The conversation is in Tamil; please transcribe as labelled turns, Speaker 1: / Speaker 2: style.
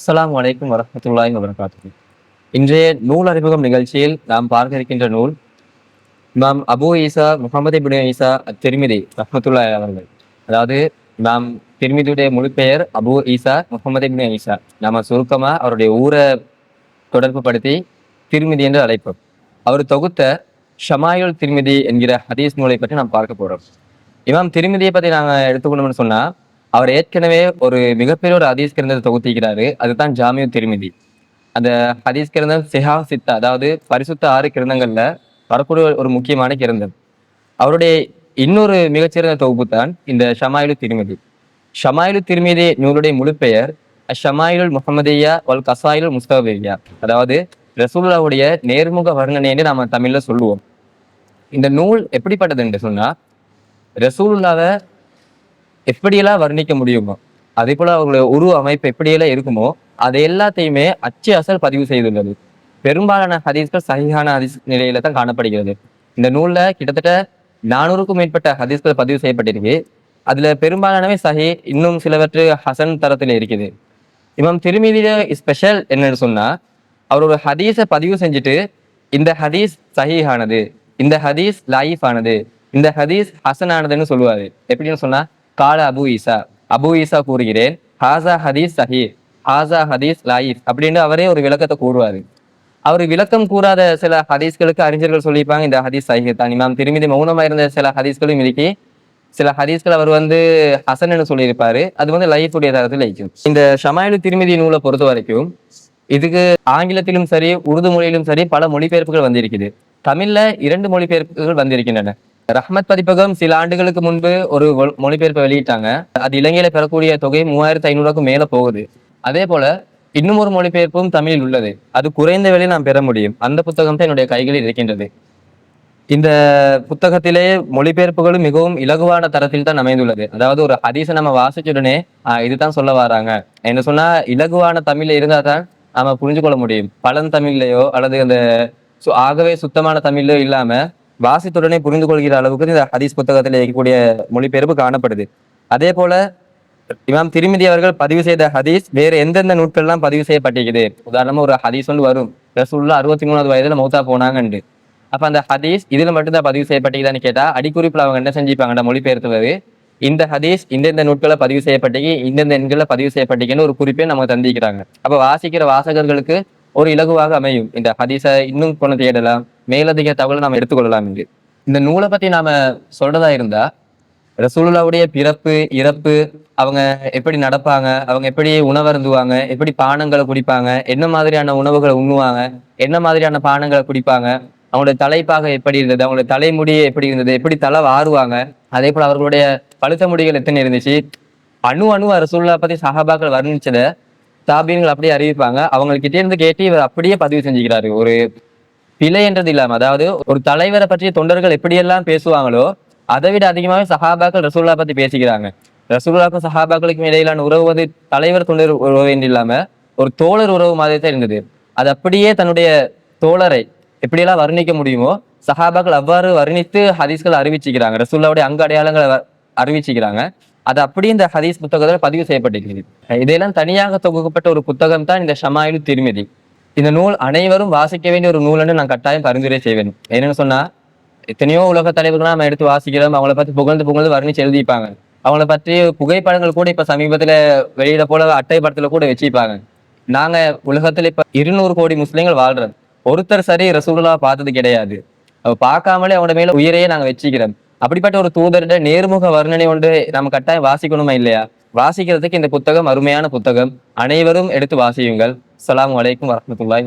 Speaker 1: அஸ்லாம் வலைக்கும் வரஹ்மத்துல்லாஹி வரகாத்து இன்றைய நூல் அறிமுகம் நிகழ்ச்சியில் நாம் பார்க்க இருக்கின்ற நூல் இமாம் Abu Isa Muhammad ibn Isa Tirmidhi ரஹமத்துல்லாய் அவர்கள். அதாவது நாம் திருமிதியுடைய முழு பெயர் Abu Isa Muhammad ibn Isa. நாம சுருக்கமாக அவருடைய ஊரை தொடர்பு படுத்தி திருமிதி என்று அழைப்போம். அவர் தொகுத்த ஷமாயுல் திருமிதி என்கிற ஹதீஸ் நூலை பற்றி நாம் பார்க்க போகிறோம் இமாம் திருமிதியை பற்றி நாங்கள் எடுத்துக்கணும்னு சொன்னால் அவர் ஏற்கனவே ஒரு மிகப்பெரிய ஒரு ஹதீஸ் கிரந்தத்தை தொகுத்திக்கிறாரு அதுதான் ஜாமியு திருமிதி. அந்த ஹதீஸ் கிரந்தம் சிஹா சித்தா அதாவது பரிசுத்த ஆறு கிரந்தங்கள்ல வரக்கூடிய ஒரு முக்கியமான கிரந்தம். அவருடைய இன்னொரு மிகச்சிறந்த தொகுப்பு தான் இந்த ஷமாயிலு திருமதி. ஷமாயிலு திருமிதி நூலுடைய முழு பெயர் ஷமாயிலுல் முகமதியா வல் கசாயிலுல் முஸ்தபியா அதாவது ரசூலுல்லாவுடைய நேர்முக வர்ணனைன்னு நாம தமிழ்ல சொல்லுவோம். இந்த நூல் எப்படிப்பட்டது என்று சொன்னா ரசூலுல்லாவை எப்படியெல்லாம் வர்ணிக்க முடியுமோ அதே போல அவர்களுடைய உருவ அமைப்பு எப்படியெல்லாம் இருக்குமோ அது எல்லாத்தையுமே அச்சு அசல் பதிவு செய்துள்ளது. பெரும்பாலான ஹதீஸ்கள் சஹிஹான ஹதீஸ் நிலையில தான் காணப்படுகிறது. இந்த நூல்ல கிட்டத்தட்ட நானூறுக்கும் மேற்பட்ட ஹதீஸ்கள் பதிவு செய்யப்பட்டிருக்கு. அதுல பெரும்பாலானவை சஹி இன்னும் சிலவற்று ஹசன் தரத்தில் இருக்குது. இமாம் திருமீதியில ஸ்பெஷல் என்னன்னு சொன்னா அவர் ஒரு ஹதீஸை பதிவு செஞ்சுட்டு இந்த ஹதீஸ் சஹீஹானது இந்த ஹதீஸ் லாயிஃப் ஆனது இந்த ஹதீஸ் ஹசன் ஆனதுன்னு சொல்லுவாரு. எப்படின்னு சொன்னா கால அபு ஈசா அபு ஈசா கூறுகிறேன் ஹாசா ஹதீஸ் சஹி. ஹாசா ஹதீஸ் லாயிஃப். அப்படின்னு அவரே ஒரு விளக்கத்தை கூறுவாரு. அவர் விளக்கம் கூறாத சில ஹதீஸ்களுக்கு அறிஞர்கள் சொல்லியிருப்பாங்க இந்த ஹதீஸ் சஹி தான். இமாம் திருமிதி மௌனமாயிருந்த சில ஹதீஸ்களும் இருக்கி சில ஹதீஸ்கள் அவர் வந்து ஹசன்னு சொல்லியிருப்பாரு. அது வந்து லைஃபுடைய தரத்தில் லைக்கும் இந்த ஷமாயிலு திருமதி நூலை பொறுத்த வரைக்கும் இதுக்கு ஆங்கிலத்திலும் சரி உருது மொழியிலும் சரி பல மொழிபெயர்ப்புகள் வந்திருக்குது. தமிழ்ல இரண்டு மொழிபெயர்ப்புகள் வந்திருக்கின்றன. ரஹ்மத் பதிப்பகம் சில ஆண்டுகளுக்கு முன்பு ஒரு மொழிபெயர்ப்பை வெளியிட்டாங்க. அது இலங்கையில பெறக்கூடிய தொகை மூவாயிரத்தி ஐநூறுக்கும் மேல போகுது. அதே போல இன்னும் ஒரு மொழிபெயர்ப்பும் தமிழில் உள்ளது. அது குறைந்த விலையில் நாம் பெற முடியும். அந்த புத்தகம் தான் என்னுடைய கைகளில் இருக்கின்றது. இந்த புத்தகத்திலே மொழிபெயர்ப்புகளும் மிகவும் இலகுவான தரத்தில் தான் அமைந்துள்ளது. அதாவது ஒரு ஹதீஸை நம்ம வாசிச்ச உடனே இதுதான் சொல்ல வராங்க. என்ன சொன்னா இலகுவான தமிழ்ல இருந்தா தான் நாம புரிஞ்சு கொள்ள முடியும் பழந்தமிழ்லையோ அல்லது அந்த சு- ஆகவே சுத்தமான தமிழோ இல்லாம வாசித்துடனே புரிந்து கொள்கிற அளவுக்கு இந்த ஹதீஸ் புத்தகத்தில் இருக்கக்கூடிய மொழிபெயர்ப்பு காணப்படுது. அதே போல இமாம் திருமதி அவர்கள் பதிவு செய்த ஹதீஸ் வேற எந்தெந்த நூட்கள்லாம் பதிவு செய்யப்பட்டிருக்குது? உதாரணமா ஒரு ஹதீஸ் ஒன்று வரும். ரசூல்லா அறுபத்தி மூணாவது வயதுல மௌத்தா போனாங்கண்டு. அப்ப அந்த ஹதீஸ் இதுல மட்டும்தான் பதிவு செய்யப்பட்டிருக்குதான்னு கேட்டா அடிக்குறிப்புல அவங்க என்ன செஞ்சிருப்பாங்க மொழிபெயர்த்துவது இந்த ஹதீஸ் இந்தந்த நூட்களை பதிவு செய்யப்பட்டிருக்கு இந்தெந்த எண்களை பதிவு செய்யப்பட்டிருக்குன்னு ஒரு குறிப்பை நமக்கு தந்திக்கிறாங்க அப்ப வாசிக்கிற வாசகர்களுக்கு ஒரு இலகுவாக அமையும். இந்த ஹதீஸை இன்னும் கொண்டு தேடலாம். மேலதிக தகவலை நாம் எடுத்துக்கொள்ளலாம் என்று இந்த நூலை பத்தி நாம சொல்றதா இருந்தா ரசூலுல்லாவுடைய பிறப்பு இறப்பு அவங்க எப்படி நடப்பாங்க அவங்க எப்படி உணவருந்துவாங்க எப்படி பானங்களை குடிப்பாங்க என்ன மாதிரியான உணவுகளை உண்ணுவாங்க என்ன மாதிரியான பானங்களை குடிப்பாங்க அவங்களுடைய தலைப்பாக எப்படி இருந்தது அவங்களுடைய தலைமுடியை எப்படி இருந்தது எப்படி தலை வாருவாங்க அதே போல அவர்களுடைய பழுத்த முடிகள் எத்தனை இருந்துச்சு அணு அணு ரசூல்லா பத்தி சஹாபாக்கள் வர்ணிச்சதை தாபீன்கள் அப்படியே அறிவிப்பாங்க. அவங்ககிட்ட இருந்து கேட்டு இவர் அப்படியே பதிவு செஞ்சுக்கிறாரு. ஒரு பிழை என்றது இல்லாம அதாவது ஒரு தலைவரை பற்றிய தொண்டர்கள் எப்படியெல்லாம் பேசுவாங்களோ அதை விட அதிகமாகவே சஹாபாக்கள் ரசூல்லா பத்தி பேசிக்கிறாங்க. ரசூல்லாக்கும் சஹாபாக்களுக்கும் இடையிலான உறவு வந்து தலைவர் தொண்டர் உறவு என்று இல்லாம ஒரு தோழர் உறவு மாதிரி தான் இருந்தது. அது அப்படியே தன்னுடைய தோழரை எப்படியெல்லாம் வர்ணிக்க முடியுமோ சஹாபாக்கள் அவ்வாறு வர்ணித்து ஹதீஸ்கள் அறிவிச்சுக்கிறாங்க. ரசூல்லாவுடைய அங்க அடையாளங்களை அறிவிச்சுக்கிறாங்க. அது அப்படியே இந்த ஹதீஸ் புத்தகத்தில் பதிவு செய்யப்பட்டிருக்கிறது இதையெல்லாம் தனியாக தொகுக்கப்பட்ட ஒரு புத்தகம் தான் இந்த ஷமாயிலு திருமதி. இந்த நூல் அனைவரும் வாசிக்க வேண்டிய ஒரு நூல்னு நான் கட்டாயம் பரிந்துரை செய்வேன். என்னன்னு சொன்னா எத்தனையோ உலக தலைவர்கள் நம்ம எடுத்து வாசிக்கிறோம் அவங்கள பத்தி புகழ்ந்து புகழ்ந்து வர்ணிச்சு எழுதிப்பாங்க. அவங்கள பற்றி புகைப்படங்கள் கூட இப்ப சமீபத்துல வெளியில போல அட்டை படத்துல கூட வச்சிருப்பாங்க. நாங்க உலகத்துல இப்ப இருநூறு கோடி முஸ்லிம்கள் வாழ்றோம். ஒருத்தர் சரி ரசூலுல்லா பார்த்தது கிடையாது. அவ பார்க்காமலே அவனோட மேல உயிரையே நாங்க வச்சுக்கிறோம். அப்படிப்பட்ட ஒரு தூதர்கிட்ட நேர்முக வர்ணனை ஒன்று நம்ம கட்டாயம் வாசிக்கணுமா இல்லையா? வாசிக்கிறதுக்கு இந்த புத்தகம் அருமையான புத்தகம். அனைவரும் எடுத்து வாசியுங்கள். அலாம் வலைக்கும் வரஹ்மத்துல்லாஹி